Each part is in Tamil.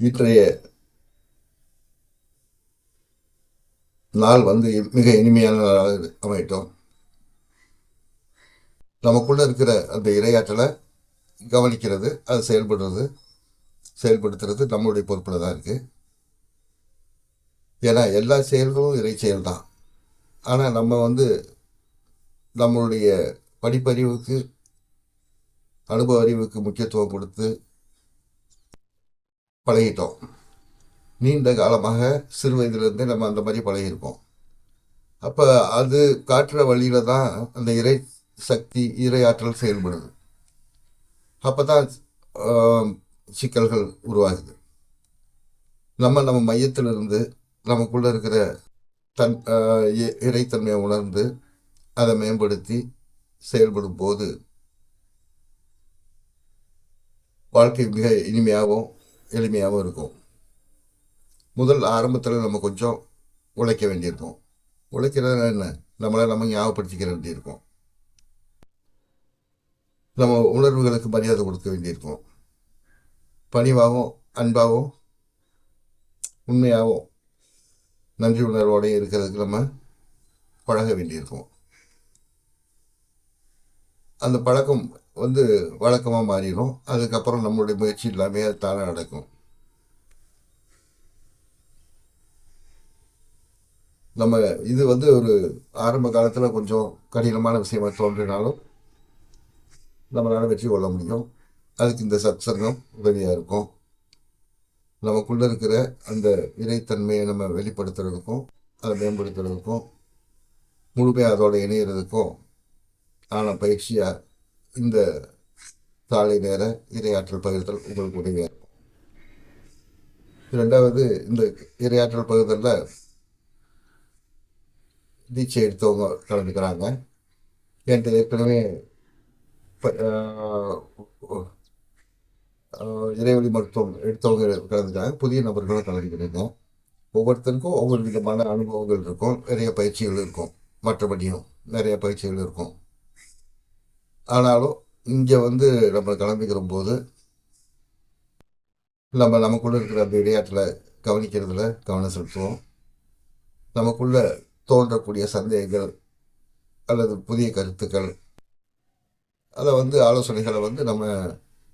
இன்றைய நாள் வந்து மிக இனிமையான நாளாக அமையட்டும். நமக்குள்ள இருக்கிற அந்த இரையாற்றலை கவனிக்கிறது அது செயல்படுறது செயல்படுத்துறது நம்மளுடைய பொறுப்பில் தான் இருக்குது ஏன்னா எல்லா செயல்களும் இறை செயல் தான் ஆனால் நம்ம வந்து நம்மளுடைய படிப்பறிவுக்கு அனுபவ அறிவுக்கு முக்கியத்துவம் கொடுத்து பழகிட்டோம். நீண்ட காலமாக சிறு வயதிலிருந்தே நம்ம அந்த மாதிரி பழகியிருக்கோம். அப்போ அது காட்டுற வழியில் தான் அந்த இறை சக்தி இறை ஆற்றல் செயல்படுது. அப்போ தான் சிக்கல்கள் உருவாகுது. நம்ம நம்ம மையத்திலிருந்து நமக்குள்ளே இருக்கிற தன் இ- இறைத்தன்மையை உணர்ந்து அதை மேம்படுத்தி செயல்படும் போது வாழ்க்கை மிக இனிமையாகவும் எளிமையாகவும் இருக்கும். முதல் ஆரம்பத்தில் நம்ம கொஞ்சம் உழைக்க வேண்டியிருக்கும். உழைக்கிறது என்ன? நம்மளை நம்ம ஞாபகப்படுத்திக்க வேண்டியிருக்கும். நம்ம உணர்வுகளுக்கு மரியாதை கொடுக்க வேண்டியிருக்கும். பணிவாகவும் அன்பாகவும் உண்மையாகவும் நன்றி உணர்வோடையும் இருக்கிறதுக்கு நம்ம பழக வேண்டியிருக்கும். அந்த பழக்கம் வந்து வழக்கமாக மாறிடும் அதுக்கப்புறம் நம்மளுடைய முயற்சி எல்லாமே அது தானே நடக்கும். நம்ம இது வந்து ஒரு ஆரம்ப காலத்தில் கொஞ்சம் கடினமான விஷயமாக தோன்றினாலும் நம்மளால் வெற்றி கொள்ள முடியும். அதுக்கு இந்த சத் சங்கம் உதவியாக இருக்கும். நமக்குள்ளே இருக்கிற அந்த இறைத்தன்மையை நம்ம வெளிப்படுத்துறதுக்கும் அதை மேம்படுத்துறதுக்கும் முழுமையாக அதோட இணையிறதுக்கும் ஆன பயிற்சியாக இந்த காலை நேர இரையாற்றல் பகிர்தல் உங்களுக்கு உதவியாக இருக்கும். ரெண்டாவது இந்த இரையாற்றல் பகிர்தலில் தீட்சை எடுத்தவங்க கலந்துக்கிறாங்க. என்கிட்ட ஏற்கனவே ப- இறைவழி மருத்துவம் எடுத்தவங்க கலந்துக்கிறாங்க. புதிய நபர்களும் கலந்துக்கிறாங்க. ஒவ்வொருத்தருக்கும் ஒவ்வொரு விதமான அனுபவங்கள் இருக்கும். நிறைய பயிற்சிகள் இருக்கும். மற்றபடியும் நிறைய பயிற்சிகள் இருக்கும். ஆனாலும் இங்கே வந்து நம்ம கிளம்பிக்கிற போது நம்ம நமக்குள்ளே இருக்கிற அந்த விளையாட்டில் கவனிக்கிறதுல கவனம் செலுத்துவோம். நமக்குள்ள தோன்றக்கூடிய சந்தேகங்கள் அல்லது புதிய கருத்துக்கள் அதை வந்து ஆலோசனைகளை வந்து நம்ம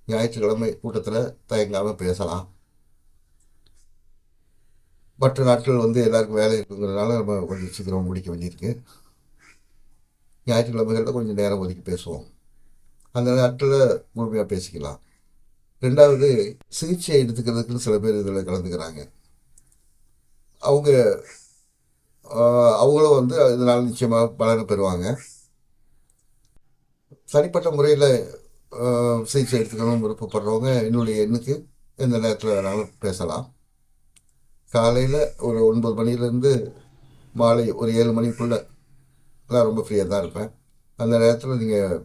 ஞாயிற்றுக்கிழமை கூட்டத்தில் தயங்காமல் பேசலாம். மற்ற நாட்கள் வந்து எல்லாருக்கும் வேலை இருக்குங்கிறதுனால நம்ம கொஞ்சம் சீக்கிரம் முடிக்க வேண்டியிருக்கு. ஞாயிற்றுக்கிழமைகளில் கொஞ்சம் நேரம் ஒதுக்கி பேசுவோம். அந்த நேரத்தில் முழுமையாக பேசிக்கலாம். ரெண்டாவது சிகிச்சை எடுத்துக்கிறதுக்குன்னு சில பேர் இதில் கலந்துக்கிறாங்க. அவங்க அவங்களும் வந்து இதனால் நிச்சயமாக பலனை பெறுவாங்க. தனிப்பட்ட முறையில் சிகிச்சை எடுத்துக்கணும் விருப்பப்படுறவங்க என்னுடைய எண்ணுக்கு எந்த நேரத்தில் வேணாலும் பேசலாம். காலையில் ஒரு ஒன்பது மணிலேருந்து மாலை ஒரு ஏழு மணிக்குள்ளே நான் ரொம்ப ஃப்ரீயாக தான் இருப்பேன். அந்த நேரத்தில் நீங்கள்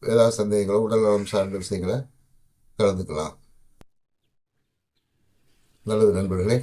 ஏதாவது சந்தேகங்களோ உடல் நலம் சார்ந்த விஷயங்களை கலந்துக்கலாம். நல்லது நண்பர்களே.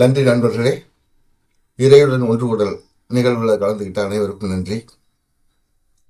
நன்றி நண்பர்களே இறையுடன் ஒன்று கூடல் நிகழ்வில் கலந்துக்கிட்ட அனைவருக்கும் நன்றி.